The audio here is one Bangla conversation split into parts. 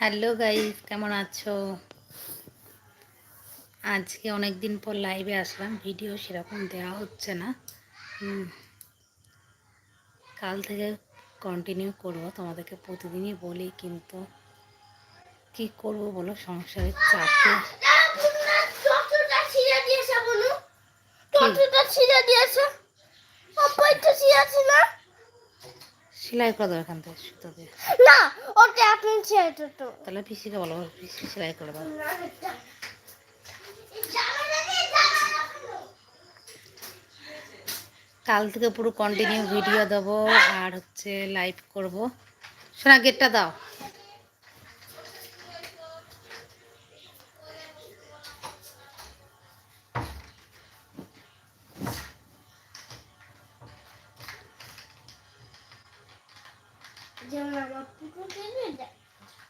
হ্যালো গাইস কেমন আছো? আজকে অনেক দিন পর লাইভে আসলাম ভিডিও সেরকম দেওয়া হচ্ছে না। কাল থেকে কন্টিনিউ করব তোমাদেরকে প্রতিদিনই বলি কিন্তু কি করব বলো সংসারের চাপে। ছিঁড়ে দিয়েছে না? সেলাই করে দাও এখান থেকে সুতো দিয়ে। না ওটা আপনি ছেড়ে তো। তাহলে পিসিকে বলো পিসি সেলাই করে দাও। কাল থেকে পুরো কন্টিনিউ ভিডিও দেবো আর হচ্ছে লাইভ করব। শোনা গেটটা দাও।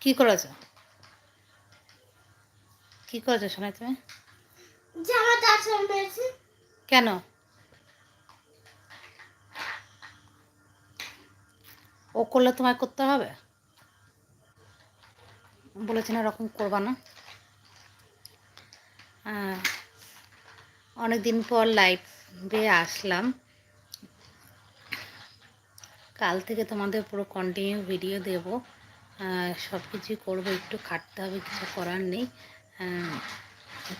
কি করেছ? কি করেছ শোনা তুমি? কেন? ও করলে তোমায় করতে হবে? বলেছি না এরকম করবা না। অনেক দিন পর লাইভে আসলাম। কাল থেকে তোমাদের পুরো কন্টিনিউ ভিডিও দেব। সব কিছুই করব, একটু খাটতে হবে, কিছু করার নেই।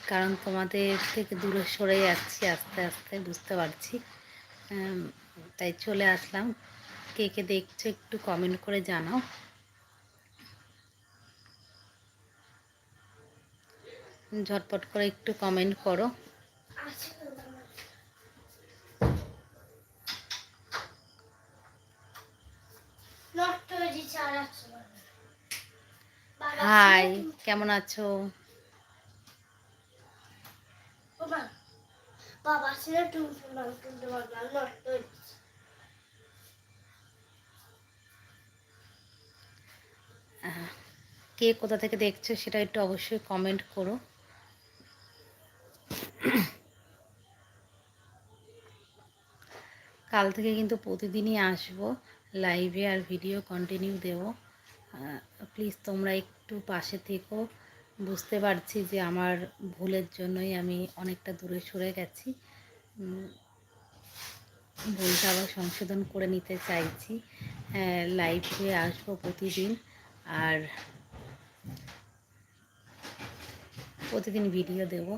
কারণ তোমাদের থেকে দূরে সরে যাচ্ছি, আস্তে আস্তে বুঝতে পারছি। তাই চলে আসলাম। কে কে দেখছ একটু কমেন্ট করে জানাও। ঝটপট করে একটু কমেন্ট করো আছে তো জামা। নষ্ট হয়ে দিচ্ছে আর আছে না। বাবা হাই ছিল কেমন আছো তো- বাবা, বাবা ছিল টুনটুন টুনটুন বাবা নষ্ট হয়ে দিচ্ছে আহ, কে কোথা থেকে দেখছ সেটা একটু অবশ্যই কমেন্ট করো। কাল থেকে কিন্তু প্রতিদিনই আসব লাইভে আর ভিডিও কন্টিনিউ দেবো। প্লিজ তোমরা একটু পাশে থেকো। বুঝতে পারছি যে আমার ভুলের জন্যই আমি অনেকটা দূরে সরে গেছি। ভুলটা আবার সংশোধন করে নিতে চাইছি। লাইভে আসব প্রতিদিন আর প্রতিদিন ভিডিও দেব।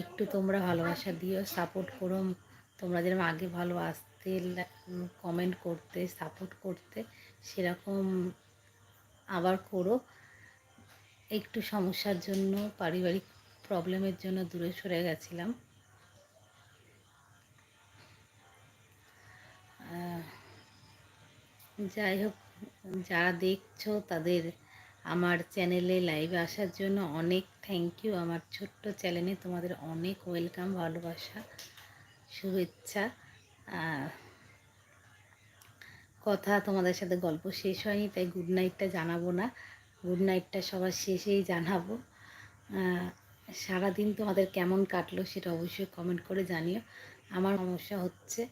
একটু তোমরা ভালোবাসা দিও সাপোর্ট করো। তোমরা যেরকম আগে ভালোবাসতে কমেন্ট করতে সাপোর্ট করতে, সেরকম আবার করো। একটু সমস্যার জন্য, পারিবারিক প্রবলেমের জন্য দূরে সরে গেছিলাম। যাই হোক, যারা দেখছ তাদের আমার চ্যানেলে লাইভে আসার জন্য অনেক থ্যাংক ইউ আমার ছোট্ট চ্যানেলে তোমাদের অনেক ওয়েলকাম ভালোবাসা, শুভেচ্ছা। কথা, তোমাদের সাথে গল্প শেষ হয়নি, তাই গুড নাইটটা জানাব না। গুড নাইটটা সবার শেষেই জানাব। সারাদিন তোমাদের কেমন কাটলো সেটা অবশ্যই কমেন্ট করে জানিও। আমার সমস্যা হচ্ছে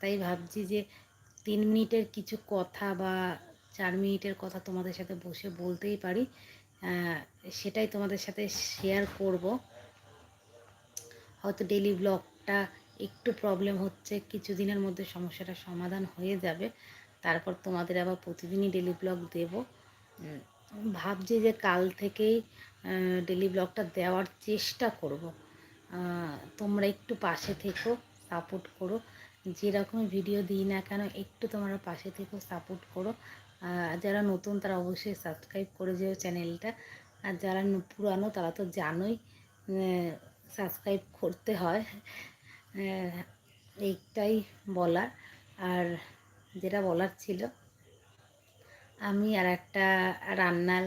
তাই ভাবছি যে তিন মিনিটের কিছু কথা বা চার মিনিটের কথা তোমাদের সাথে বসে বলতেই পারি। সেটাই তোমাদের সাথে শেয়ার করব। হয়তো ডেলি ব্লগটা একটু প্রবলেম হচ্ছে, কিছুদিনের মধ্যে সমস্যাটা সমাধান হয়ে যাবে। তারপর তোমাদের আবার প্রতিদিনই ডেলি ব্লগ দেব। ভাবছি যে কাল থেকেই ডেলি ব্লগটা দেওয়ার চেষ্টা করব। তোমরা একটু পাশে থেকো সাপোর্ট করো। যেরকম ভিডিও দিই না কেন, একটু তোমরা পাশে থেকো সাপোর্ট করো। যারা নতুন তারা অবশ্যই সাবস্ক্রাইব করে যেও চ্যানেলটা আর যারা পুরানো তারা তো জানোই সাবস্ক্রাইব করতে হয়। এইটাই বলার। আর যেটা বলার ছিল, আমি আর একটা রান্নার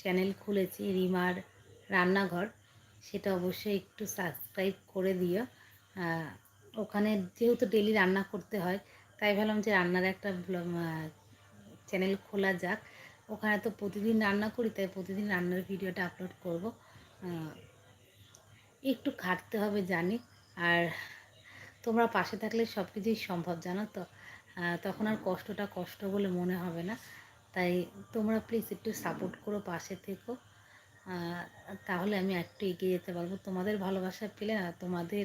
চ্যানেল খুলেছি, রিমার রান্নাঘর। সেটা অবশ্যই একটু সাবস্ক্রাইব করে দিও। ওখানে যেহেতু ডেলি রান্না করতে হয়, তাই ভাবলাম যে রান্নার একটা চ্যানেল খোলা যাক। ওখানে তো প্রতিদিন রান্না করি, তাই প্রতিদিন রান্নার ভিডিওটা আপলোড করব। একটু খাটতে হবে জানি। আর তোমরা পাশে থাকলে সব কিছুই সম্ভব, জানো তো? তখন আর কষ্টটা কষ্ট বলে মনে হবে না। তাই তোমরা প্লিজ একটু সাপোর্ট করো পাশে থেকো। তাহলে আমি একটু এগিয়ে যেতে পারব। তোমাদের ভালোবাসা পেলে না, তোমাদের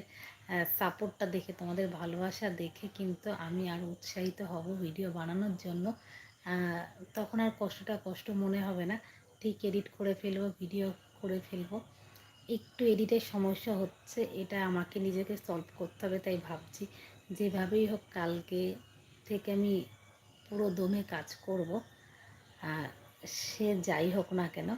সাপোর্টটা দেখে, তোমাদের ভালোবাসা দেখে কিন্তু আমি আরও উৎসাহিত হব ভিডিও বানানোর জন্য। তখন আর কষ্টটা কষ্ট মনে হবে না। ঠিক এডিট করে ফেলব ভিডিও করে ফেলব। একটু এডিটের সমস্যা হচ্ছে, এটা আমাকে নিজেকে সলভ করতে হবে, তাই ভাবছি যেভাবেই হোক কালকে থেকে আমি পুরো দমে কাজ করব, আর সে যাই হোক না কেন।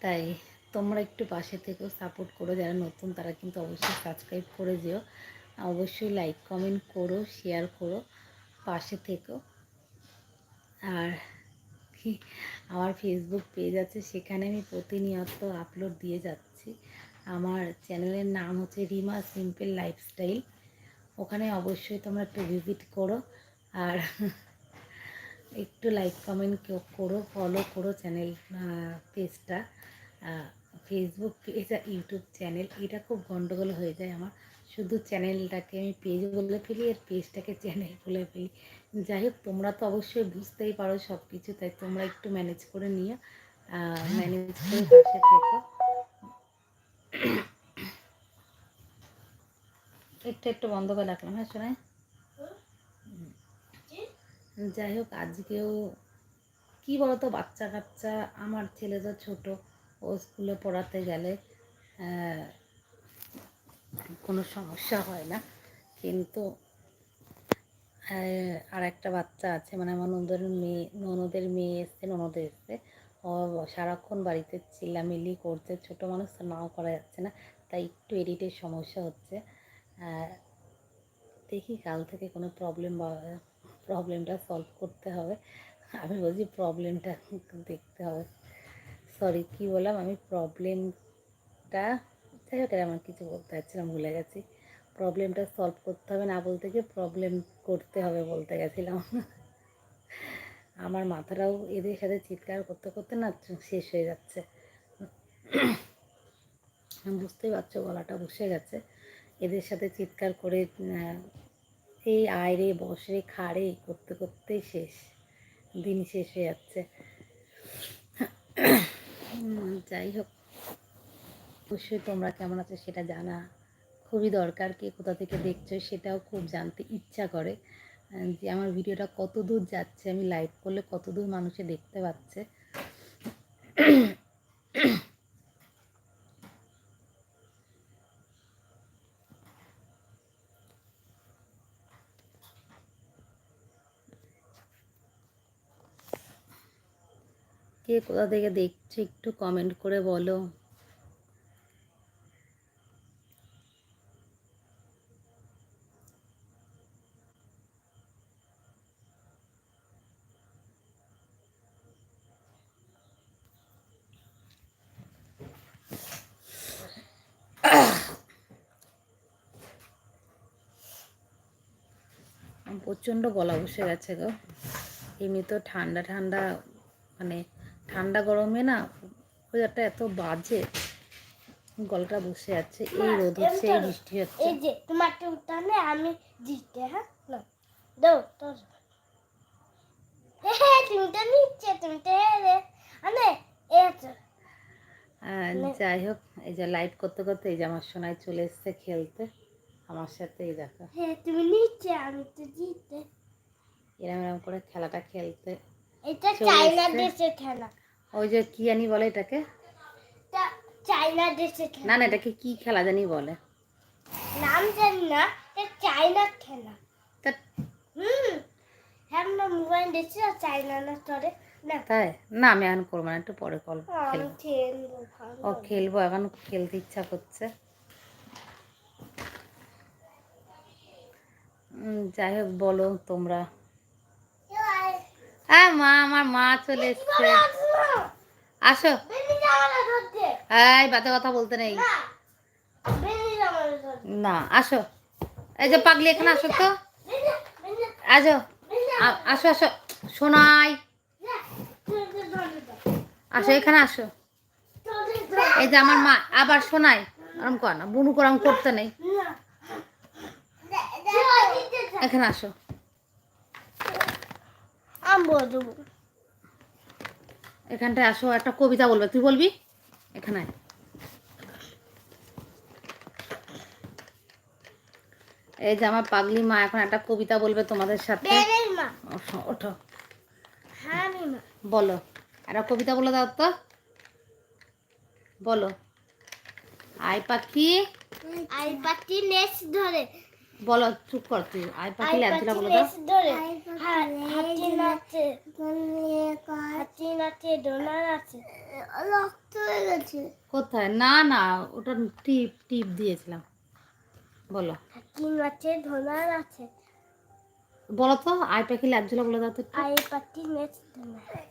তাই তোমরা একটু পাশে থেকেও সাপোর্ট করো, যারা নতুন তারা কিন্তু অবশ্যই সাবস্ক্রাইব করে যেও। অবশ্যই লাইক কমেন্ট করো শেয়ার করো, পাশে থেকো। আর কি আমার ফেসবুক পেজ আছে, সেখানে আমি প্রতিনিয়ত আপলোড দিয়ে যাচ্ছি। আমার চ্যানেলের নাম হচ্ছে রিমা সিম্পল লাইফস্টাইল ওখানে অবশ্যই তোমরা একটু ভিজিট করো আর একটু লাইক কমেন্ট করো ফলো করো চ্যানেল পেজটা ফেসবুক পেজ আর ইউটিউব চ্যানেল এটা খুব গন্ডগোল হয়ে যায় আমার। শুধু চ্যানেলটাকে আমি পেজ বলে ফেলি আর পেজটাকে চ্যানেল বলে ফেলি। যাই হোক, তোমরা তো অবশ্যই বুঝতেই পারো সব কিছু তাই তোমরা একটু ম্যানেজ করে নিয়ে ম্যানেজ করে পাশে থেকো। একটু একটু বন্ধ করে রাখলাম হ্যাঁ শোনায় যাই হোক, আজকেও কি বলতো, বাচ্চা কাচ্চা, আমার ছেলে তো ছোট, ও স্কুলে পড়াতে গেলে কোনো সমস্যা হয় না। কিন্তু আর একটা বাচ্চা আছে মানে আমার ননদের মেয়ে ননদের মেয়ে এসছে, ননদ এসছে। ও সারাক্ষণ বাড়িতে চিল্লামিল্লি করছে, ছোটো মানুষ নাও করা যাচ্ছে না, তাই একটু এডিটের সমস্যা হচ্ছে। দেখি কাল থেকে কোনো প্রবলেম প্রবলেমটা সলভ করতে হবে। আমি বলছি প্রবলেমটা দেখতে হবে। সরি কী বললাম? আমি প্রবলেমটা যাই হোক আমার কিছু বলতে চাচ্ছিলাম ভুলে গেছি। প্রবলেমটা সলভ করতে হবে, না বলতে গিয়ে প্রবলেম করতে হবে বলতে গেছিলাম। আমার মাথাটাও এদের সাথে চিৎকার করতে করতে না শেষ হয়ে যাচ্ছে। বুঝতেই পারছ গলাটা বসে গেছে। এদের সাথে চিৎকার করে এই আয়রে বসে খাড়ে করতে করতেই শেষ। দিন শেষ হয়ে যাচ্ছে। যাই হোক, অবশ্যই তোমরা কেমন আছো সেটা জানা। খুবই দরকার কে কোথা থেকে দেখছ সেটাও খুব জানতে ইচ্ছা করে। যে আমার ভিডিওটা কত দূর যাচ্ছে, আমি লাইভ করলে কত দূর মানুষে দেখতে পাচ্ছে। কে কোথা থেকে দেখছ একটু কমেন্ট করে বলো। প্রচণ্ড গলা বসে গেছে গো। এমনি তো ঠান্ডা ঠান্ডা মানে ঠান্ডা গরমে না ওয়েদারটা এত বাজে গলাটা বসে আছে এই রোদ হচ্ছে এই বৃষ্টি হচ্ছে। এই যে তোমার টুকটা নে আমি দিতে হ্যাঁ? না দাও তোর হ্যাঁ তুমি তো নিচ্ছে তুমি তো রে আনে। যাই হোক এই যে লাইট করতে করতে এই যে আমার সোনায় চলে এসছে খেলতে। আমার সাথে এই দেখো। হ্যাঁ তুমি নিচ্ছে আমি তো জিতে। এরম এরম করে খেলাটা খেলতে এটা চাইনা। দেশের খেলা। ওই যে কি জানি বলে এটাকে? চাইনা দেশের না খেলা। না না এটাকে কি খেলা জানি বলে। নাম জানি না এটা চাইনার খেলা। তা হুম হ্যাঁ না মোবাইল দেখছি আর চাইনা না না। তাই? না আমি এখন করব না একটু পরে কল খেলব। ও খেলব এখন খেলতে ইচ্ছা করছে। যাই হোক, বলো তোমরা। হ্যাঁ মা, আমার মা চলে এসছে। আসো। এই, বাজে কথা বলতে নেই। না, আসো। এই যে পাগলি, এখানে আসো তো। আসো। আসো আসো। শোনাই আসো, এখানে আসো। এই যে আমার মা, আবার শোনাই আরাম কর না, বুনু করাম করতে নেই। এখানে আসো। আমি বলব এখানটায় আসো একটা কবিতা বলবে। তুই বলবি? এখানে এই যে আমার পাগলি মা এখন একটা কবিতা বলবে তোমাদের সাথে। ওঠো, হ্যাঁ বলো। একটা কবিতা বলে দাও তো। বলো। আই পাখি আই পাখি নেস ধরে। বলো চুপ কর তুই। আই পাখি আই পাটি বলে হ্যাঁ, হাতি নাচে। হাতি নাচে ডোনা নাচে রক্ত হয়ে গেছে। কোথায়? না না ওটা টিপ টিপ দিয়েছিলাম। বলো। হাতি নাচে ডোনা নাচে বলো তো আই পাখি ল্যাবজিলা বলে দাও তো। আই নেস ধরে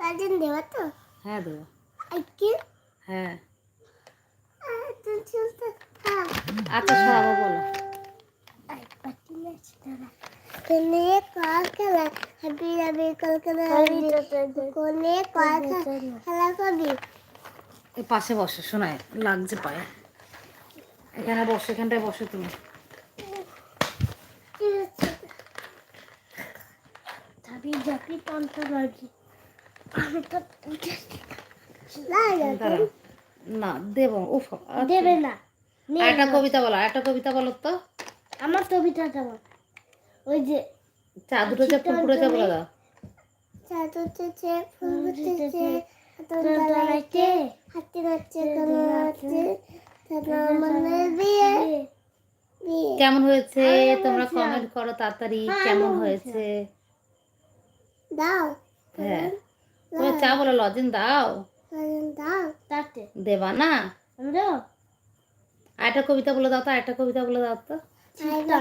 রাজন দেবা তো? হ্যাঁ দেবো। আই কি হ্যাঁ। চলতে থাক আচ্ছা শোনাবো বলো। আই পাটি নেস ধরে কোনে কাল খেলা হাবি হাবি কাল খেলা কোনে কাল খেলা করবি? এই পাশে বসে শোনায় লাগছে পায়ে। এখানে বসো এখানটায় বসো তুমি। না দেবো উফ আচ্ছা। দেবে নে। একটা কবিতা বলো একটা কবিতা বলো তো। আমার কবিতাটা বল। ওই যে বলে দাও। হাতি নাচছে মনে কেমন হয়েছে? তোমরা কমেন্ট করো তাড়াতাড়ি কেমন হয়েছে? দাও। হ্যাঁ। তোমরা চা বলো লজেন দাও। দাও। তাতে দেবা না। আমরা আরেকটা কবিতা বলে দাও তো আরেকটা কবিতা বলে দাও তো।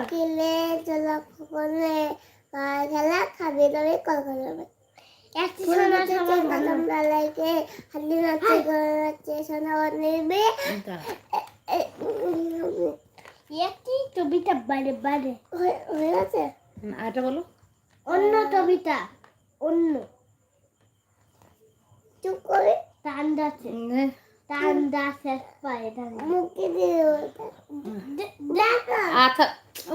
কিলে জলা খেলা খাবি একটি কবিতা বারে বারে। হয়ে গেছে? হুম, আরেকটা বলো। অন্য কবিতা অন্য। চুপ করে। আচ্ছা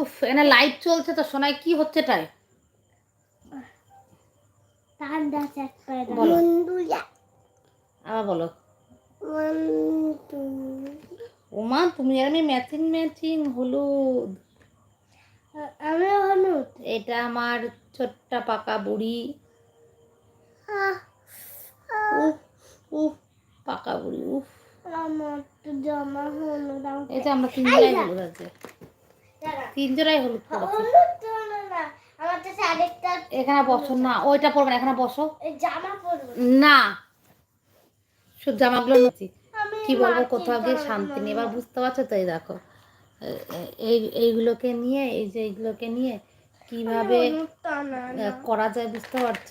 উফ এখানে লাইট চলছে তো শোনায় কি হচ্ছে বলো। আবার বলো। ওমা তুমি আর আমি ম্যাচিং ম্যাচিং হলুদ। আমি হলুদ। এটা আমার ছোট্ট পাকা বুড়ি। উফ পাকা বুড়ি উফ। এই যে আমরা তিনজনাই হলুদ আছে তিনজনাই হলুদ এখানে বসো না ওইটা পড়বে না এখানে বসো। জামা পরবো। না। সব জামাগুলো নিচ্ছি। কি বলব কোথাও গিয়ে শান্তি নেই এবার বুঝতে পারছ তো এই দেখো। এই এইগুলোকে নিয়ে এই যে এইগুলোকে নিয়ে কীভাবে করা যায় বুঝতে পারছ?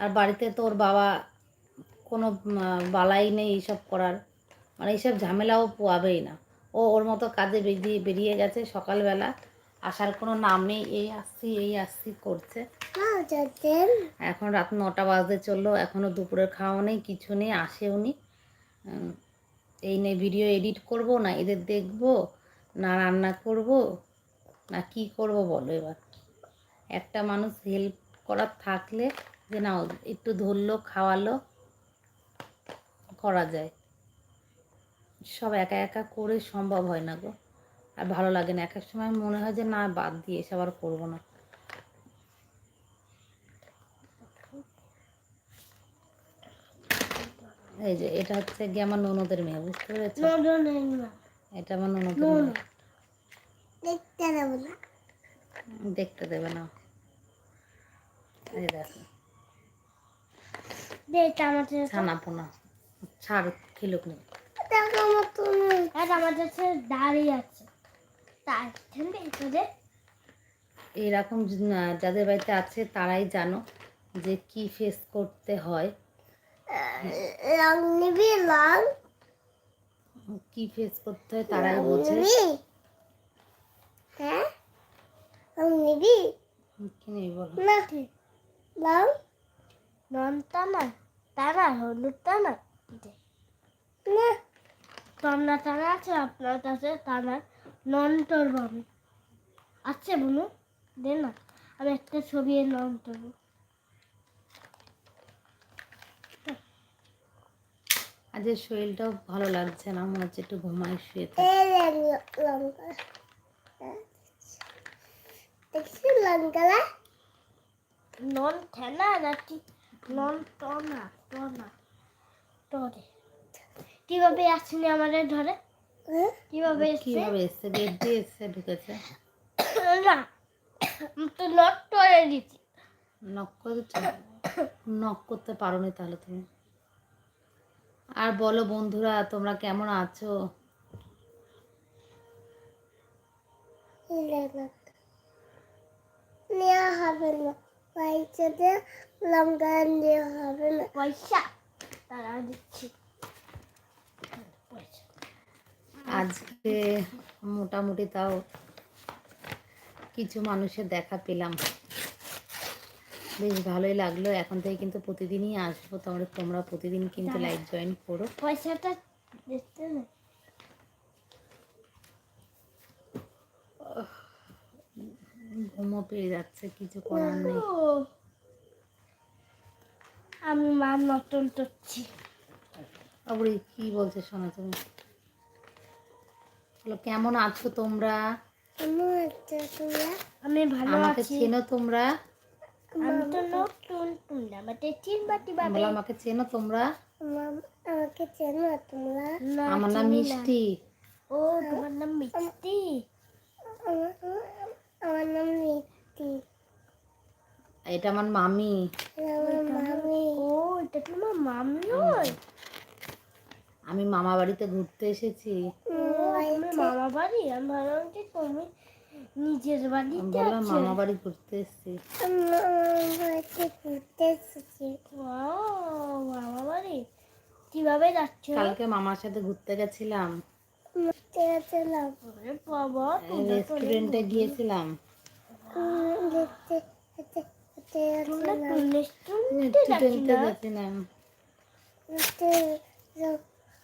আর বাড়িতে তোর বাবা কোনো বালাই নেই এইসব করার। মানে এইসব ঝামেলাও পোয়াবেই না। ও ওর মতো কাজে বেরিয়ে বেরিয়ে গেছে সকালবেলা। আসার কোনো নাম নেই এই আসছি এই আসছি করছে। এখন রাত নটা বাজতে চলল। এখনও দুপুরের খাওয়া নেই, কিছু নেই, আসেও নি। এই নিয়ে ভিডিও এডিট করব, না এদের দেখব, না রান্না করব, না কি করব বলো এবার। একটা মানুষ হেল্প করার থাকলে যে না, একটু ধরলো, খাওয়ালো করা যায়। সব একা একা করে সম্ভব হয় না গো। আর ভালো লাগে না। এক এক সময় মনে হয় যে না বাদ দিয়ে এসব আর করব না। এই যে এটা হচ্ছে গিয়ে আমার ননদের মেয়ে বুঝতে পেরেছ? এটা আমার ননদের মেয়ে। দেখতে দেবো না। দেখতে দেবে না। এই দেখো। দেখ ছানা পোনা ছাড় খিলুক আমার আর আমাদের কাছে দাঁড়িয়ে আছে। তার এইরকম যাদের বাড়িতে আছে তারাই জানো যে কি ফেস করতে হয়। রং নিবি রং। কি ফেস করতে হয় তারাই বোঝে। নিবি। হ্যাঁ? রং নিবি? কি নেই বলো? না। রং? ননটা না তারা হলুদটা না না। তন্না তারা আছে আপনার কাছে তারা নন বাবু আছে বুনু দে না আমি একটা ছবি নাম দেবো আজের শরীরটাও ভালো লাগছে না মনে হচ্ছে একটু ঘুমাই শুয়ে থাকি। লঙ্কা নন ঠেনা নাকি? নন টনা টনা টরে কীভাবে আসেনি আমাদের ধরে কীভাবে এসছে? কীভাবে এসছে? গেট দিয়ে এসছে ঢুকেছে। না তো নট টরে দিচ্ছি নক করেছ? নক করতে পারো নি তাহলে তুমি। আর বলো বন্ধুরা তোমরা কেমন আছো? নেওয়া হবে না। পয়সাতে লঙ্কা নেওয়া হবে না। পয়সা? তারা দিচ্ছি। আজকে মোটামুটি তাও কিছু মানুষের দেখা পেলাম। বেশ ভালোই লাগল। এখন থেকে কিন্তু প্রতিদিনই আসব। তোমরা তোমরা প্রতিদিন কিন্তু লাইভ জয়েন করো। পয়সাটা ঘুমো পেয়ে যাচ্ছে। কিছু করার নেই। আমি মা নটন করছি আবরি কি বলছে শোনো তুমি? বলো কেমন আছো তোমরা? আমি ভালো আমাকে আছি। চেনো তোমরা? আমি তো নতুন তুমি আমাকে চিনবাটি পাবে বলো আমাকে চেনো তোমরা? আমাকে চেনো তোমরা? আমার নাম মিষ্টি। ও তোমার নাম মিষ্টি। আমার নাম মিষ্টি। এটা আমার মামি। আমি মামা বাড়িতে ঘুরতে এসেছি। মামা বাড়ি? আমি তুমি নিজের বাড়িতে বললাম মামা বাড়ি ঘুরতে এসেছি। ঘুরতে এসেছি মামা বাড়ি? কীভাবে যাচ্ছ? কালকে মামার সাথে ঘুরতে গেছিলাম। ঘুরতে গেছিলাম। বাবা রেস্টুরেন্টে গিয়েছিলাম। গেছিলাম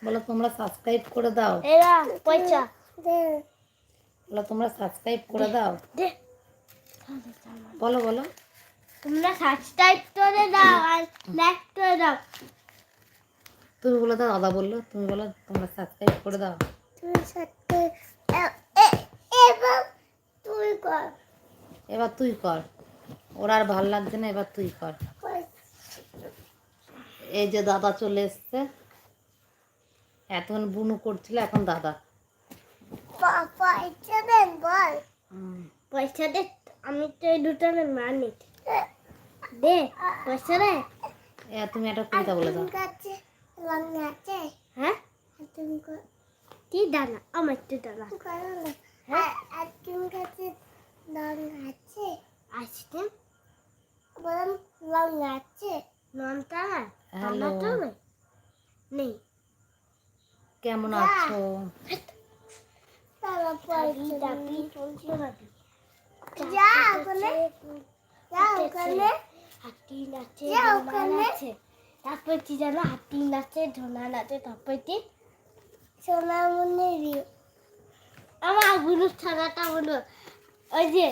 বলো তোমরা সাবস্ক্রাইব করে দাও। পয়সা। বলো তোমরা সাবস্ক্রাইব করে দাও। বলো বলো। তোমরা সাবস্ক্রাইব করে দাও আর লাইক করে দাও। তুমি বলো দাও দাদা বলল তুমি বলো তোমরা সাবস্ক্রাইব করে দাও। তুমি এবার তুই কর। এবার তুই কর। ওর আর ভালো লাগছে না এবার তুই কর। এই যে দাদা চলে এসছে। এতক্ষণ বুনু করছিল এখন দাদা। পয়সা দেন বল। পয়সা দে আমি তো এই দুটো মানি দে পয়সা দে। এ তুমি একটা কবিতা বলে দাও। হ্যাঁ? কি দানা? আমার তো দানা। হ্যাঁ? আসতে বললাম লং আছে হ্যালো। নেই। কেমন আছো? যা ওখানে। যা ওখানে। হাতি নাচে নাচে। তারপর কি জানো হাতি নাচে ঢোনা নাচে তারপর কি? সোনামণি রিও। আমার গুরু ছাড়াটা হলো ওই যে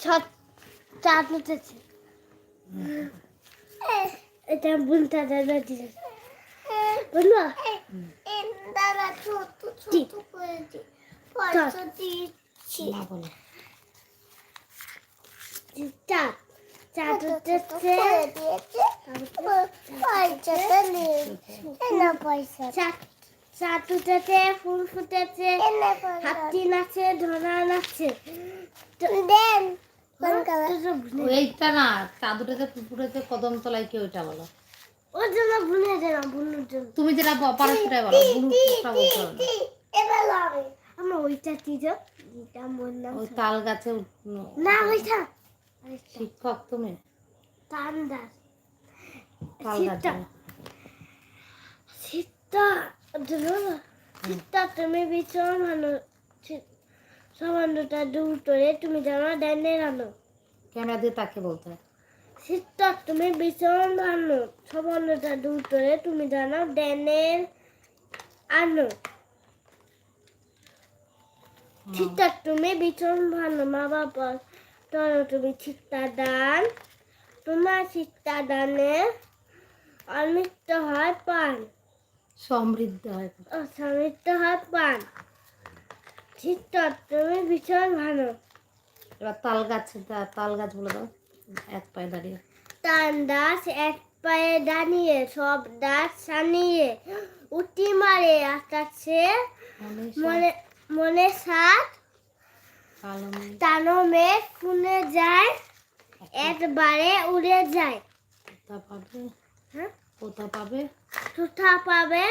ছট চাঁদ উঠেছে। এটা বুনটা দাদা দিয়েছে বলব দাদা ছোট ছোট করেছি পয়সা দিচ্ছি না বলো চাঁদ চাঁদ উঠেছে পয়সাটা নিয়েছি না পয়সা চাঁদ উঠেছে ফুল ফুটেছে হাতি নাচে ধরা নাচছে দেন এইটা না চাদুটাতে পুকুরেতে কদম তলায় কি ওইটা বলো? ওর জন্য ভুলে যাও ভুনুর জন্য। তুমি যেটা পারো সেটাই বলো বুনুটা বলতে হবে না। আমার ওইটা যে? যেটা বললাম ওই তাল গাছে না ওইটা। শিক্ষক তুমি? তান্দার তাল শীতটা গাছে শীতটা শীতটা তুমি ভীষণ ভালো সমানটা দূর করে তুমি জানো ডাইনে আনো। ক্যামেরা দিয়ে তাকে বলতে। শীতটা তুমি ভীষণ ভালো সমানটা দূর করে তুমি জানো ড্যানের আনো। শীতটা তুমি ভীষণ ভালো মা বাবা। ধরো তুমি চিত্তাদান তোমার চিত্তাদানে অমৃত হয় পান। সমৃদ্ধ হয়। সমৃদ্ধ হয় পান। চিত্ত তুমি ভীষণ ভালো। এবার তাল গাছ তাল গাছ বলে দাও এক পায়ে দাঁড়িয়ে। তার দাস এক পায়ে দাঁড়িয়ে সব দাস সানিয়ে উটি মারে আকাশে মনে মনে সাত। কালো মেঘ, শুনে যায় একবারে উড়ে যায়। কোথা পাবে। হ্যাঁ? কোথা পাবে। সুথা পাবে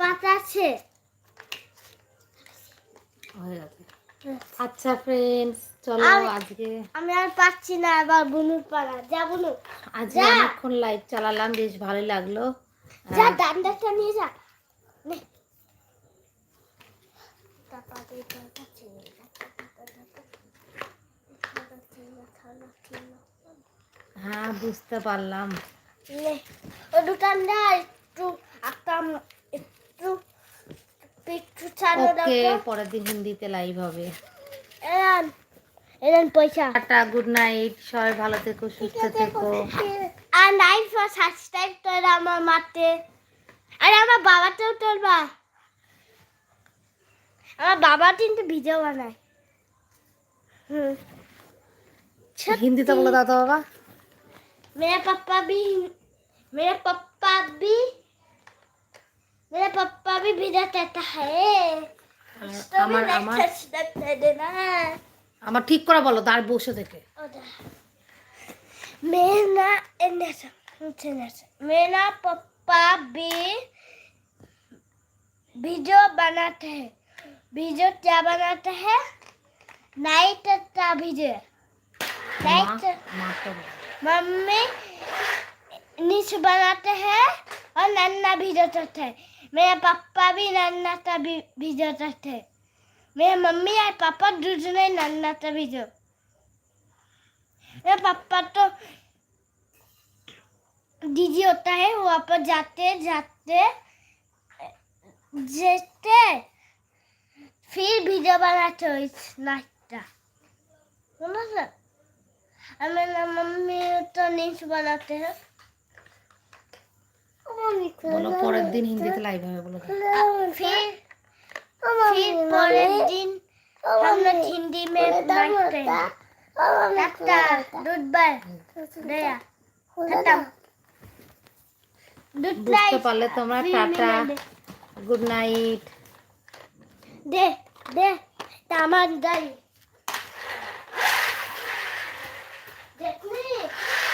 পাতাছে হয়ে আচ্ছা ফ্রেন্ডস চলো আজকে আমি আর পাচ্ছি না এবার বুনুর পাড়া। যা বুনু আজকে। অনেকক্ষণ লাইভ চালালাম বেশ ভালোই লাগল। যা ডান্ডাটা নিয়ে যা। হ্যাঁ বুঝতে পারলাম। নে। ও দোকানটা একটু একটা একটু একটু ছাড়ো ওকে দাও পরের দিন হিন্দিতে লাইভ হবে এরান এরান পয়সা টাটা গুড নাইট সবাই ভালো থেকো সুস্থ থেকো আর নাইন ফর সাবস্ক্রাইব করে আমার মাতে আরে আমার বাবাতেও তোলবা আমার বাবা কিন্তু ভিডিও বানায় হুম হিন্দিতে বলে দাও তো বাবা मेरा पापा भी मेरा पापा আমার लाइक আমার सब्सक्राइब कर देना আমার ঠিক করে বলো দাঁড় বসে থেকে उधर। मेरा मेरा पापा भी वीडियो बनाते हैं वीडियो क्या बनाते हैं नाइट का वीडियो মা नाइट মাকে বলো। मम्मी नीच बनाते हैं और नन्ना भी करते हैं मेरे पापा भी नन्ना का भी वीडियो करते हैं मेरे मम्मी और पापा दूसरे नन्ना का वीडियो मेरे पापा तो दीदी होता है वहाँ पर जाते जाते जेते फिर वीडियो बनाते हो इस नाचता सुनो सर और मेरा मम्मी तो नीच बनाते हैं বলো পরের দিন হিন্দিতে লাইভ হবে বলো। পরের দিন আমরা হিন্দি মে পারলে তোমরা টাটা। গুড নাইট দে দে। আমার গাড়ি